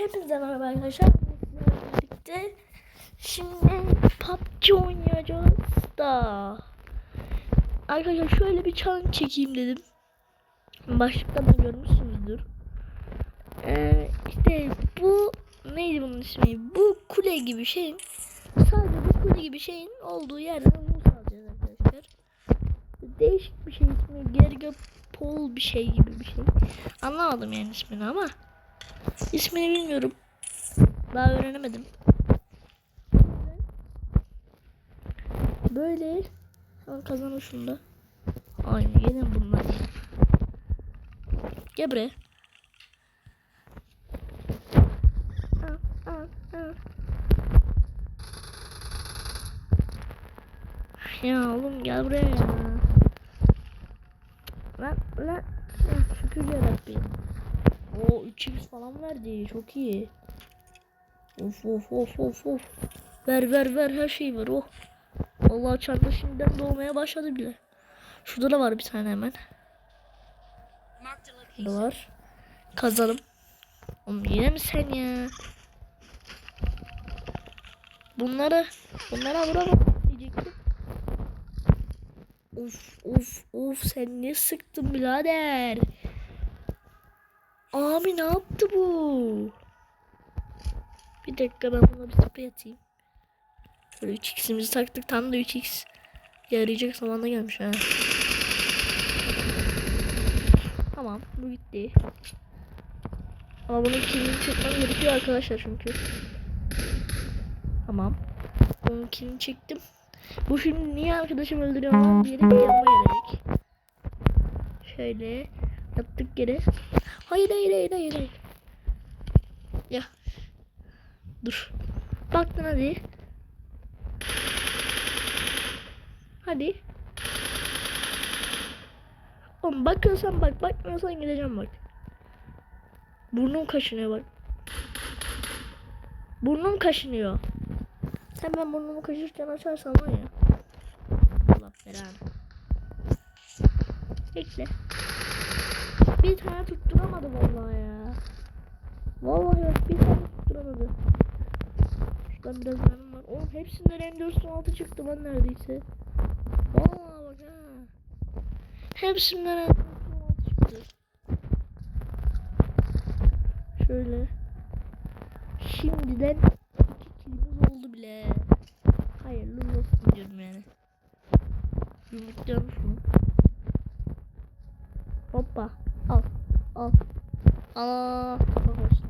Hepinize merhaba arkadaşlar. Birlikte şimdi PUBG oynayacağız da. Arkadaşlar şöyle bir challenge çekeyim dedim. Başlıkta da görmüşsünüzdür. Ee, işte bu neydi bunun ismi? Bu kule gibi şeyin sadece bu kule gibi şeyin olduğu yerden oyun sağlayacağız arkadaşlar. Değişik bir şey ismi. Gergopol bir şey gibi bir şey. Anlamadım yani ismini ama. İsmini bilmiyorum. Daha öğrenemedim. Böyle Sen kazanır şunda. Aynı yine bunlar. Gel buraya. Ya oğlum gel buraya ya. Lan lan. Şükür yarabbim. O 3x falan verdi. Çok iyi. Of of of of of. Ver ver ver her şey var. Oh. Vallahi çanta şimdiden doğmaya başladı bile. Şurada da var bir tane hemen. Burada var. Kazalım. Oğlum yine mi sen ya? Bunları bunlara vuramam diyecektim. Of of of sen ne sıktın birader? Abi ne yaptı bu? Bir dakika ben buna bir sprey atayım. Şöyle 3x'imizi taktık tam da 3x yarayacak zamanda gelmiş ha. Tamam bu gitti. Ama bunun kilini çekmem gerekiyor arkadaşlar çünkü. Tamam. Bunun kilini çektim. Bu şimdi niye arkadaşım öldürüyor lan diye bir yanıma gelecek. Şöyle yaptık geri. Hayır hayır hayır hayır. Ya. Dur. Baktın hadi. Hadi. Oğlum bakıyorsan bak bakmıyorsan gideceğim bak. Burnum kaşınıyor bak. Burnum kaşınıyor. Sen ben burnumu kaşırken açarsan var ya. Allah belanı. Bekle. Bir tane tutturamadı vallahi ya. Vallahi bak bir tane tutturamadı. Şuradan biraz benim var. Oğlum hepsinden M416 çıktı lan neredeyse. Vallahi bak ha. Hepsinden M416 çıktı. Şöyle. Şimdiden iki kilimiz oldu bile. Hayırlı olsun diyorum yani. Yumrukluyorum şunu. Hoppa. Al. Al. Aa. Bak olsun.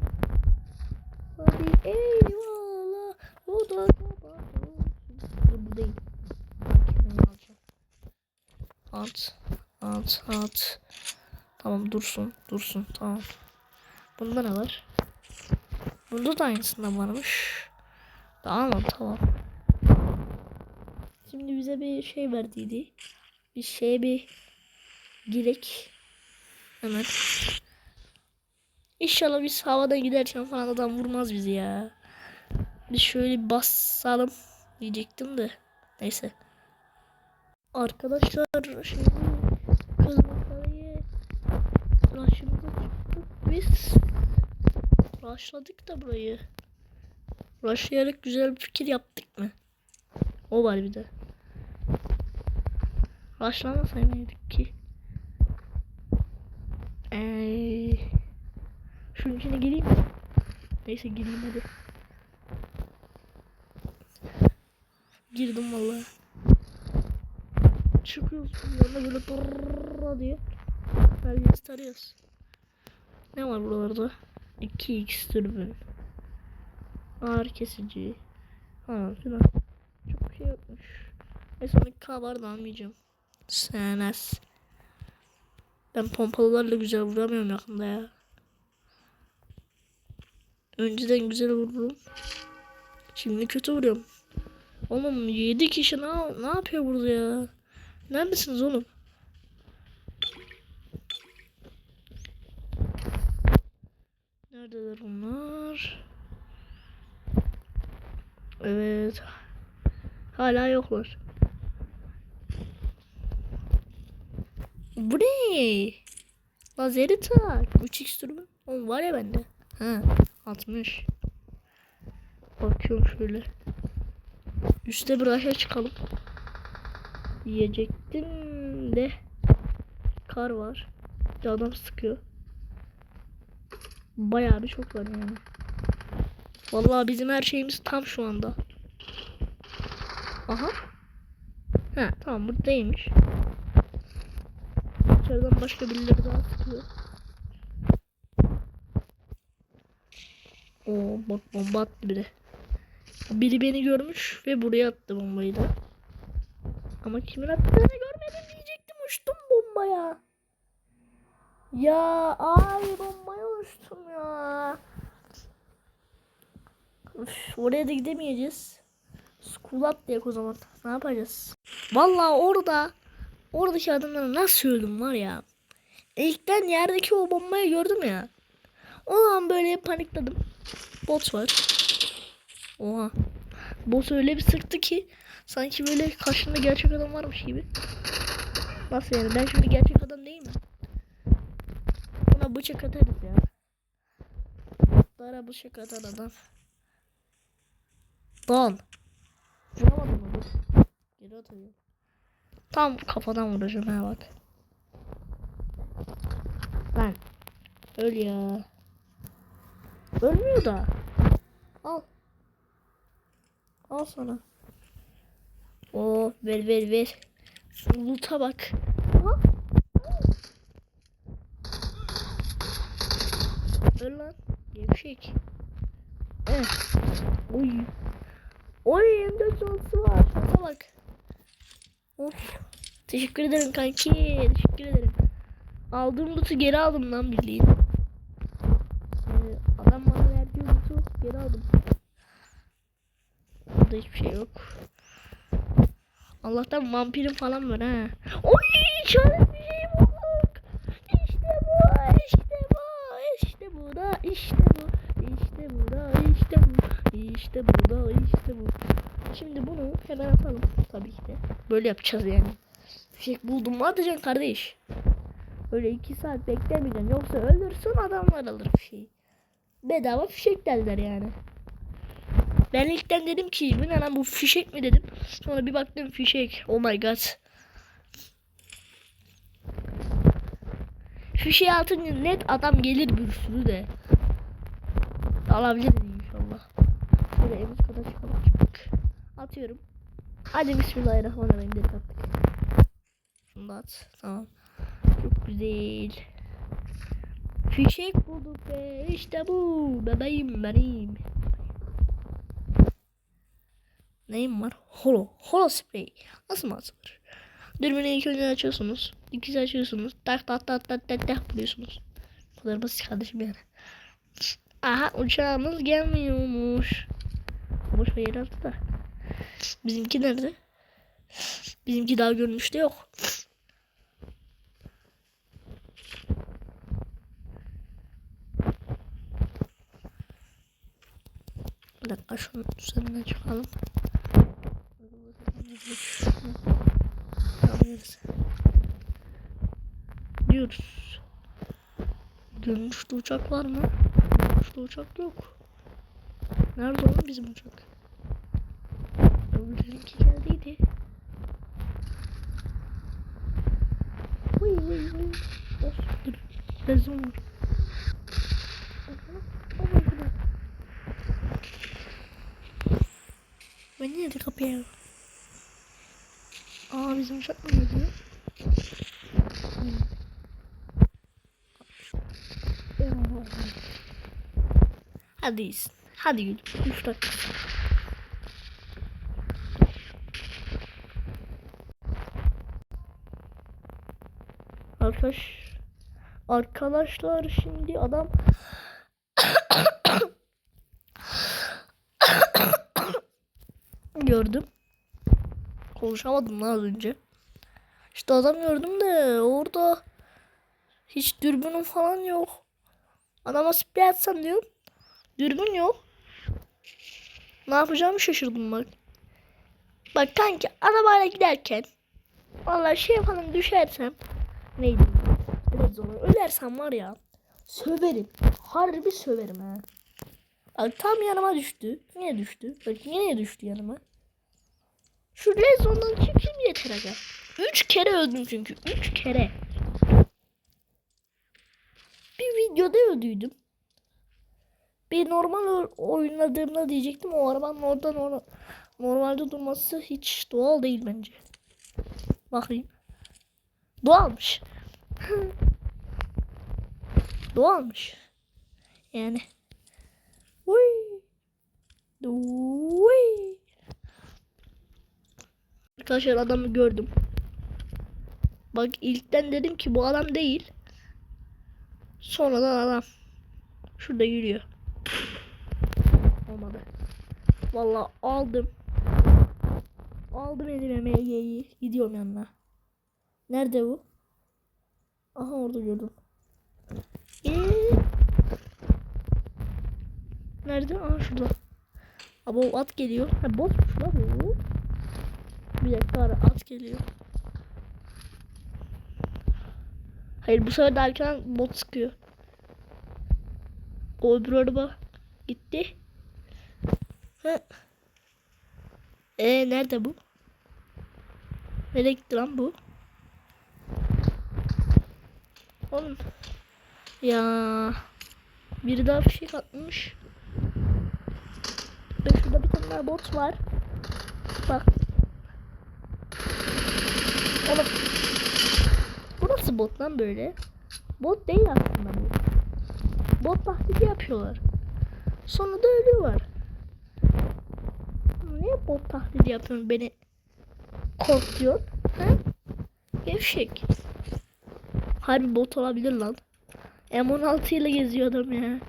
Hadi eyvallah. O da. Dur bu değil. At. At. At. Tamam dursun. Dursun. Tamam. Bunda ne var? Bunda da aynısından varmış. Tamam tamam. Şimdi bize bir şey verdiydi. Bir şey bir girek. Hemen. İnşallah biz havadan giderken falan adam vurmaz bizi ya. Biz şöyle bir basalım diyecektim de. Neyse. Arkadaşlar şimdi kızmaklarıyı rush'ımıza çıktık biz. Rushladık da burayı. Rushlayarak güzel bir fikir yaptık mı? O var bir de. Rushlamasaydık ki. Eee... Şunun içine gireyim? Neyse gireyim hadi. Girdim vallahi. Çıkıyoruz yanına böyle tarıyoruz. Ne var buralarda? 2x türbün. Ağır kesici. Ha filan. Çok şey var da almayacağım. Senes. Ben pompalılarla güzel vuramıyorum yakında ya. Önceden güzel vururum. Şimdi kötü vuruyorum. Oğlum 7 kişi ne, ne yapıyor burada ya? Neredesiniz oğlum? Neredeler onlar? Evet. Hala yoklar. Bu ne? Lazeri tak. 3x durumu. Oğlum var ya bende. Ha. 60. Bakıyorum şöyle. Üste bir aşağı çıkalım. Yiyecektim de kar var. Canım sıkıyor. Bayağı bir çok var yani. Vallahi bizim her şeyimiz tam şu anda. Aha. Ha tamam buradaymış. İçeriden başka birileri daha sıkıyor. Oo bak bomba attı biri. Biri beni görmüş ve buraya attı bombayı da. Ama kimin attığını görmedim diyecektim uçtum bombaya. Ya ay bombaya uçtum ya. Üf, oraya da gidemeyeceğiz. School atlayak o zaman. Ne yapacağız? Vallahi orada oradaki adamları nasıl öldüm var ya. İlkten yerdeki o bombayı gördüm ya. O an böyle panikledim. Bot var. Oha. Bot öyle bir sıktı ki sanki böyle karşında gerçek adam varmış gibi. Nasıl yani? Ben şimdi gerçek adam değil mi? Buna bıçak atarız ya. Botlara bıçak atar adam. Lan. Vuramadım mı? Geri atıyorum. Tam kafadan vuracağım ha bak. Lan. Öl ya. Ölmüyor da. Al. Al sana. Oo ver ver ver. Loot'a bak. Aha. Öl lan. Gevşek. Evet. Oy. Oy M4 sonrası var. Bak. Teşekkür ederim kanki. Teşekkür ederim. Aldığım loot'u geri aldım lan bildiğin. Ee, adam bana verdiği loot'u geri aldım. Burada hiçbir şey yok. Allah'tan vampirim falan var ha. Oy işaret bir şey bulduk. İşte bu, işte bu, işte bu da, işte bu, işte bu da, işte bu, işte bu da, işte bu. Şimdi bunu hemen atalım tabii ki de. Böyle yapacağız yani. Fişek buldum mu atacaksın kardeş. Öyle iki saat beklemeyeceksin. Yoksa ölürsün adamlar alır fişeği. Bedava fişek derler yani. Ben ilkten dedim ki bu ne lan bu fişek mi dedim. Sonra bir baktım fişek. Oh my god. Fişeği atınca net adam gelir bir sürü de. Alabiliriz inşallah. Şöyle Atıyorum. Hadi bismillahirrahmanirrahim dedik attık. Şunu. Tamam. Çok güzel. Fişek bulduk be. İşte bu. Bebeğim benim. Neyim var? Holo. Holo spray. Nasıl mı atılır? Dürbünü ilk önce açıyorsunuz. İkisi açıyorsunuz. Tak tak tak tak tak tak vuruyorsunuz. Bu kadar basit kardeşim yani. Aha uçağımız gelmiyormuş. Boş ver altı da. Bizimki nerede? Bizimki daha görünüşte yok. Bir dakika şunun üzerinden çıkalım. Diyoruz. Görünüşte uçak var mı? Görünüşte uçak yok. Nerede oğlum bizim uçak? Öbürlerinki geldiydi. Uy uy uy. Of dur. Rezon var. Aha, aha, aha. Ben niye de kapıya? Aa bizim uçak mı geliyor? Hmm. Hadi iyisin. Hadi gül. 3 dakika. Arkadaş Arkadaşlar şimdi adam gördüm. Konuşamadım lan az önce. İşte adam gördüm de orada hiç dürbünüm falan yok. Adama sprey atsam diyorum. Dürbün yok. Ne yapacağımı şaşırdım bak. Bak kanki arabayla giderken vallahi şey falan düşersem neydi? Biraz sonra ölersem var ya söverim. Harbi söverim ha. Bak tam yanıma düştü. Niye düştü? Bak yine düştü yanıma. Şu rezondan çıkayım yeter aga. Üç kere öldüm çünkü. Üç kere. Bir videoda öldüydüm. Bir normal oynadığımda diyecektim o arabanın orada normal, normalde durması hiç doğal değil bence. Bakayım. Doğalmış. Doğalmış. Yani. Uy. Uy. Arkadaşlar adamı gördüm. Bak ilkten dedim ki bu adam değil. Sonradan adam. Şurada yürüyor. Olmadı. Vallahi aldım. Aldım elime MG'yi. Gidiyorum yanına. Nerede bu? Aha orada gördüm. Ee? Nerede? Aha şurada. Abo at geliyor. Ha botmuş lan bu. Bir dakika ara at geliyor. Hayır bu sefer de arkadan bot sıkıyor. O öbür araba gitti. Ha. Ee nerede bu? Nereye gitti lan bu? Oğlum. Ya. Biri daha bir şey katmış. Ve şurada bir tane daha bot var. Bak. Oğlum. Bu nasıl bot lan böyle? Bot değil aslında bu. Bot taklidi yapıyorlar. Sonra da ölüyorlar. Niye bot taklidi yapıyorsun beni korkutuyor? Ha? Gevşek. Harbi bot olabilir lan. M16 ile geziyor adam ya.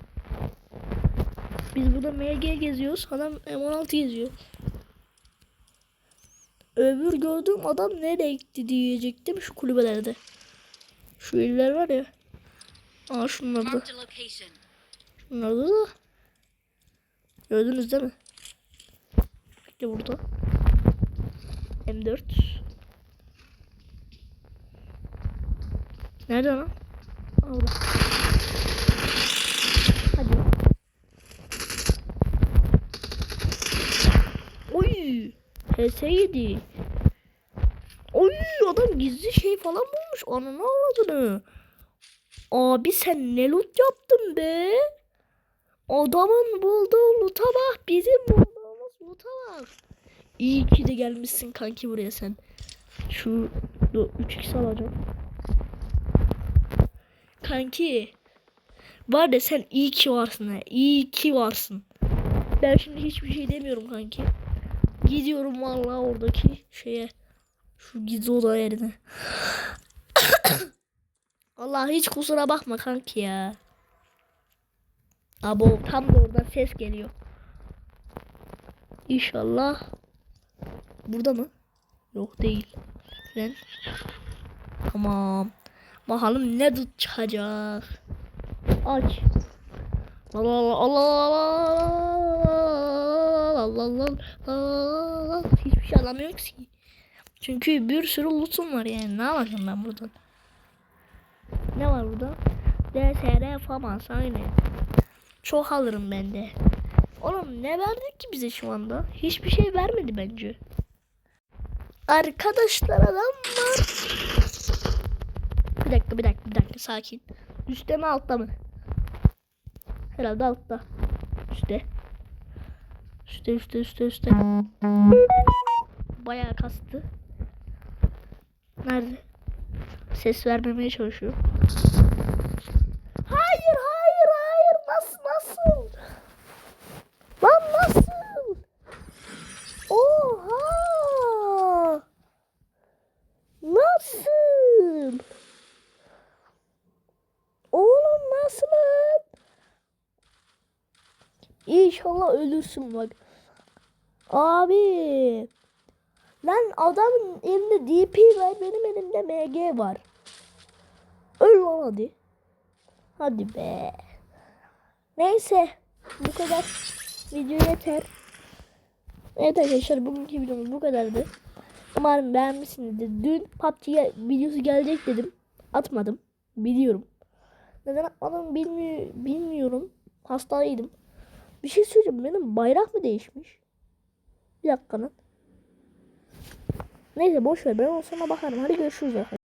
Biz burada MG geziyoruz. Adam M16 geziyor. Öbür gördüğüm adam nereye gitti diyecektim şu kulübelerde. Şu iller var ya. Aa şunlarda. Şunlarda da. Gördünüz değil mi? İşte burada. M4. Nerede lan? Aa, Orada. Hadi. Oy. HS7. Oy adam gizli şey falan bulmuş. Ananı avradını. Abi sen ne loot yaptın be? Adamın bulduğu loot'a bak. Bizim bulduğumuz loot'a bak. İyi ki de gelmişsin kanki buraya sen. Şu 3x alacağım. Kanki. Var ya sen iyi ki varsın ha. İyi ki varsın. Ben şimdi hiçbir şey demiyorum kanki. Gidiyorum vallahi oradaki şeye. Şu gizli oda yerine. Allah hiç kusura bakma kanki ya. Abo tam da oradan ses geliyor. İnşallah. Burada mı? Yok değil. Ben. Tamam. Bakalım ne çıkacak. Aç. Allah Allah Allah Allah Allah Allah Hiçbir şey alamıyorum ki. Çünkü bir sürü lootum var yani. Ne yapacağım ben buradan? Ne var burada? DSR falan aynen. Çok alırım ben de. Oğlum ne verdi ki bize şu anda? Hiçbir şey vermedi bence. Arkadaşlar adam var. Bir dakika bir dakika bir dakika sakin. Üstte mi altta mı? Herhalde altta. Üstte. Üstte üstte üstte üstte. Bayağı kastı. Nerede? Ses vermemeye çalışıyor. Hayır hayır hayır nasıl nasıl? Lan nasıl? Oha! Nasıl? Oğlum nasıl lan? İnşallah ölürsün bak. Abi. Lan adamın elinde DP var benim elimde MG var. Öl lan hadi. Hadi be. Neyse. Bu kadar. Video yeter. Evet arkadaşlar bugünkü videomuz bu kadardı. Umarım beğenmişsinizdir. Dün PUBG videosu gelecek dedim. Atmadım. Biliyorum. Neden atmadım bilmi bilmiyorum. Hastaydım. Bir şey söyleyeceğim. Benim bayrak mı değişmiş? Bir dakika lan. Neyse boş ver. Ben o bakarım. Hadi görüşürüz arkadaşlar.